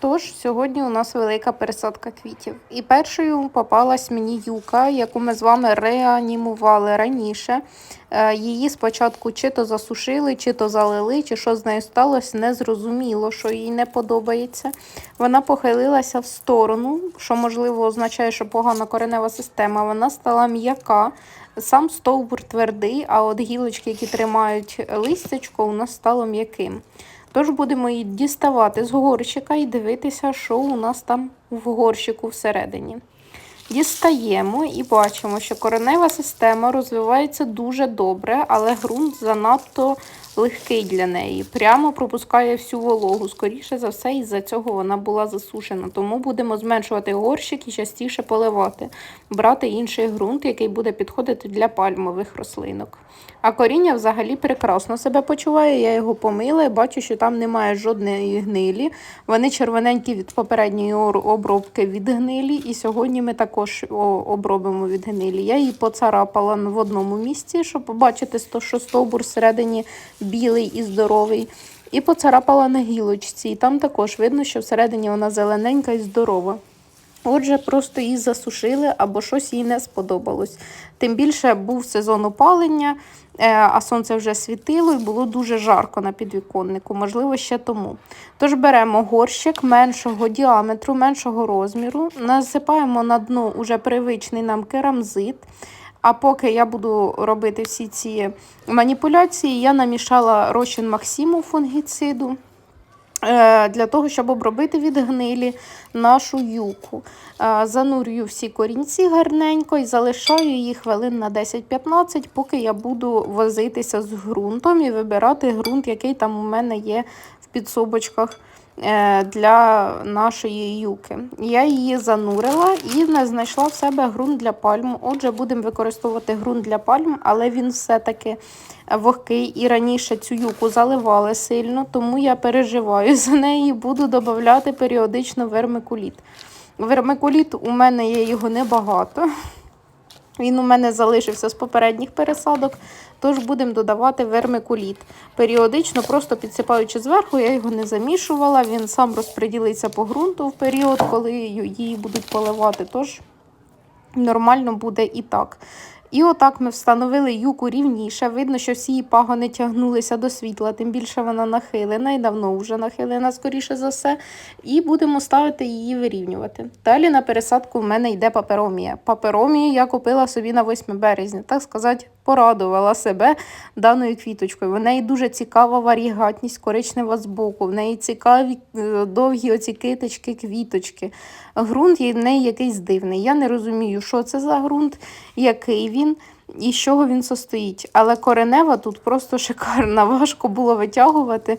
Тож сьогодні у нас велика пересадка квітів. І першою попалась мені юка, яку ми з вами реанімували раніше. Е, Її спочатку чи то засушили, чи то залили, чи що з нею сталося, не зрозуміло, що їй не подобається. Вона похилилася в сторону, що можливо означає, що погана коренева система. Вона стала м'яка. Сам стовбур твердий, а от гілочки, які тримають листячко, у нас стало м'яким. Тож будемо її діставати з горщика і дивитися, що у нас там в горщику всередині. Дістаємо і бачимо, що коренева система розвивається дуже добре, але ґрунт занадто легкий для неї. Прямо пропускає всю вологу. Скоріше за все, із-за цього вона була засушена. Тому будемо зменшувати горщик і частіше поливати, брати інший ґрунт, який буде підходити для пальмових рослинок. А коріння взагалі прекрасно себе почуває. Я його помила і бачу, що там немає жодної гнилі. Вони червоненькі від попередньої обробки від гнилі. І сьогодні ми також обробимо від гнилі. Я її поцарапала в одному місці, щоб побачити, що стовбур всередині білий і здоровий. І поцарапала на гілочці. І там також видно, що всередині вона зелененька і здорова. Отже, просто її засушили або щось їй не сподобалось. Тим більше був сезон опалення, е, а сонце вже світило і було дуже жарко на підвіконнику, можливо, ще тому. Тож беремо горщик меншого діаметру, меншого розміру, насипаємо на дно уже привичний нам керамзит. А поки я буду робити всі ці маніпуляції, я намішала розчин Максиму фунгіциду е, для того, щоб обробити від гнилі нашу юку. Е, Занурюю всі корінці гарненько і залишаю їх хвилин на 10-15, поки я буду возитися з ґрунтом і вибирати ґрунт, який там у мене є в підсобочках для нашої юки. Я її занурила і не знайшла в себе ґрунт для пальм. Отже, будемо використовувати ґрунт для пальм, але він все-таки вогкий. І раніше цю юку заливали сильно, тому я переживаю за неї і буду додавати періодично вермикуліт. Вермикуліт у мене є його небагато. Він у мене залишився з попередніх пересадок, тож будемо додавати вермикуліт. Періодично, просто підсипаючи зверху, я його не замішувала, він сам розподілиться по ґрунту в період, коли її будуть поливати. Тож нормально буде і так. І отак ми встановили юку рівніше. Видно, що всі її пагони тягнулися до світла, тим більше вона нахилена і давно вже нахилена, скоріше за все. І будемо ставити її вирівнювати. Далі на пересадку в мене йде паперомія. Паперомію я купила собі на 8 березня, так сказати, порадувала себе даною квіточкою. В неї дуже цікава варігатність коричнева збоку. В неї цікаві е, довгі оці киточки, квіточки. Грунт в неї якийсь дивний. Я не розумію, що це за ґрунт, який він і з чого він состоїть. Але коренева тут просто шикарна. Важко було витягувати.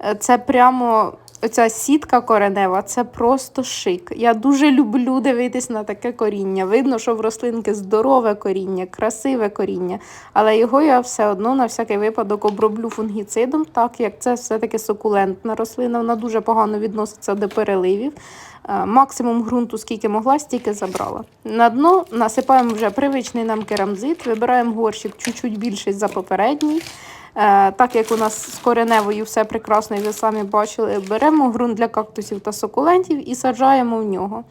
Е, Це прямо оця сітка коренева, це просто шик. Я дуже люблю дивитись на таке коріння. Видно, що в рослинки здорове коріння, красиве коріння. Але його я все одно на всякий випадок оброблю фунгіцидом, так як це все-таки сукулентна рослина, вона дуже погано відноситься до переливів. Е, Максимум ґрунту, скільки могла, стільки забрала. На дно насипаємо вже привичний нам керамзит, вибираємо горщик чуть-чуть більший за попередній. Е, Так як у нас з кореневою все прекрасно, і ви самі бачили, беремо ґрунт для кактусів та сукулентів і саджаємо в нього.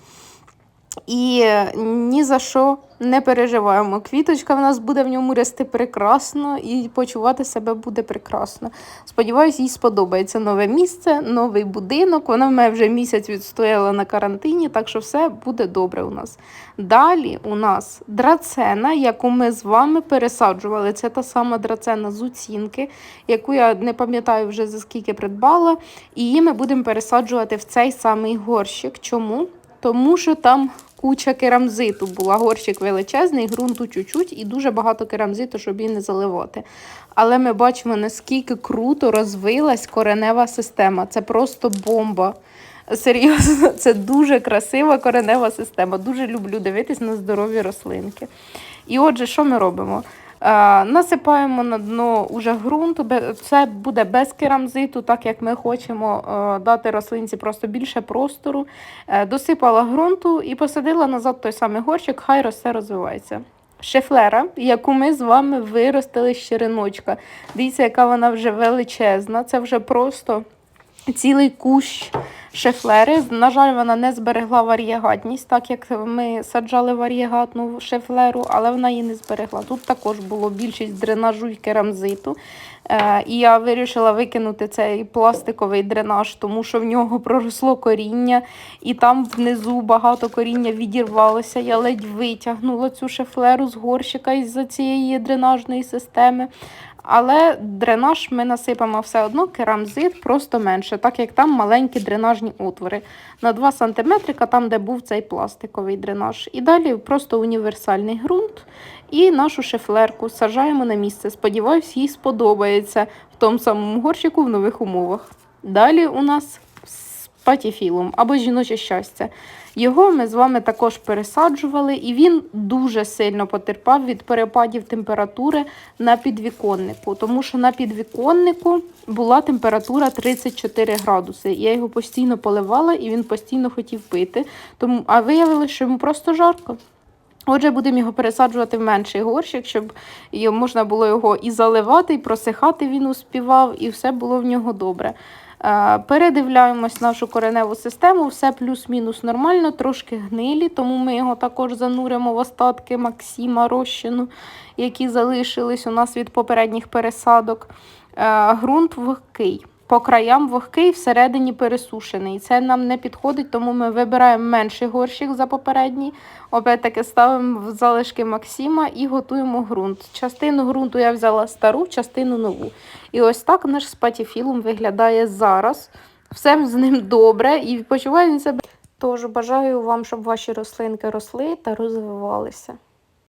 І ні за що не переживаємо. Квіточка в нас буде в ньому рости прекрасно і почувати себе буде прекрасно. Сподіваюсь, їй сподобається нове місце, новий будинок. Вона в мене вже місяць відстояла на карантині, так що все буде добре у нас. Далі у нас драцена, яку ми з вами пересаджували. Це та сама драцена з оцінки, яку я не пам'ятаю вже за скільки придбала. І її ми будемо пересаджувати в цей самий горщик. Чому? Тому що там куча керамзиту була. Горщик величезний, ґрунту чуть-чуть і дуже багато керамзиту, щоб її не заливати. Але ми бачимо, наскільки круто розвилась коренева система. Це просто бомба. Серйозно, це дуже красива коренева система. Дуже люблю дивитись на здорові рослинки. І отже, що ми робимо? Е, насипаємо на дно уже ґрунт, це буде без керамзиту, так як ми хочемо е, дати рослинці просто більше простору. Е, Досипала ґрунту і посадила назад той самий горщик, хай росте, розвивається. Шефлера, яку ми з вами виростили з череночка. Дивіться, яка вона вже величезна. Це вже просто цілий кущ шефлери. На жаль, вона не зберегла вар'єгатність, так як ми саджали вар'єгатну шефлеру, але вона її не зберегла. Тут також було більшість дренажу і керамзиту. Е, І я вирішила викинути цей пластиковий дренаж, тому що в нього проросло коріння, і там внизу багато коріння відірвалося. Я ледь витягнула цю шефлеру з горщика із-за цієї дренажної системи. Але дренаж ми насипаємо все одно керамзит просто менше, так як там маленькі дренажні отвори на 2 см, там, де був цей пластиковий дренаж. І далі просто універсальний ґрунт і нашу шифлерку сажаємо на місце. Сподіваюсь, їй сподобається в тому самому горщику в нових умовах. Далі у нас з патіфілом або жіноче щастя. Його ми з вами також пересаджували, і він дуже сильно потерпав від перепадів температури на підвіконнику, тому що на підвіконнику була температура 34 градуси. Я його постійно поливала і він постійно хотів пити. Тому, а виявилося, що йому просто жарко. Отже, будемо його пересаджувати в менший горщик, щоб можна було його і заливати, і просихати він успівав, і все було в нього добре. Е, Передивляємось нашу кореневу систему, все плюс-мінус нормально, трошки гнилі, тому ми його також зануримо в остатки Максима розчину, які залишились у нас від попередніх пересадок. Е, Ґрунт вогкий. По краям вогкий, всередині пересушений. Це нам не підходить, тому ми вибираємо менший горщик за попередній. Опять-таки ставимо в залишки Максима і готуємо ґрунт. Частину ґрунту я взяла стару, частину нову. І ось так наш спатіфілум виглядає зараз. Все з ним добре і почуває себе. Тож бажаю вам, щоб ваші рослинки росли та розвивалися.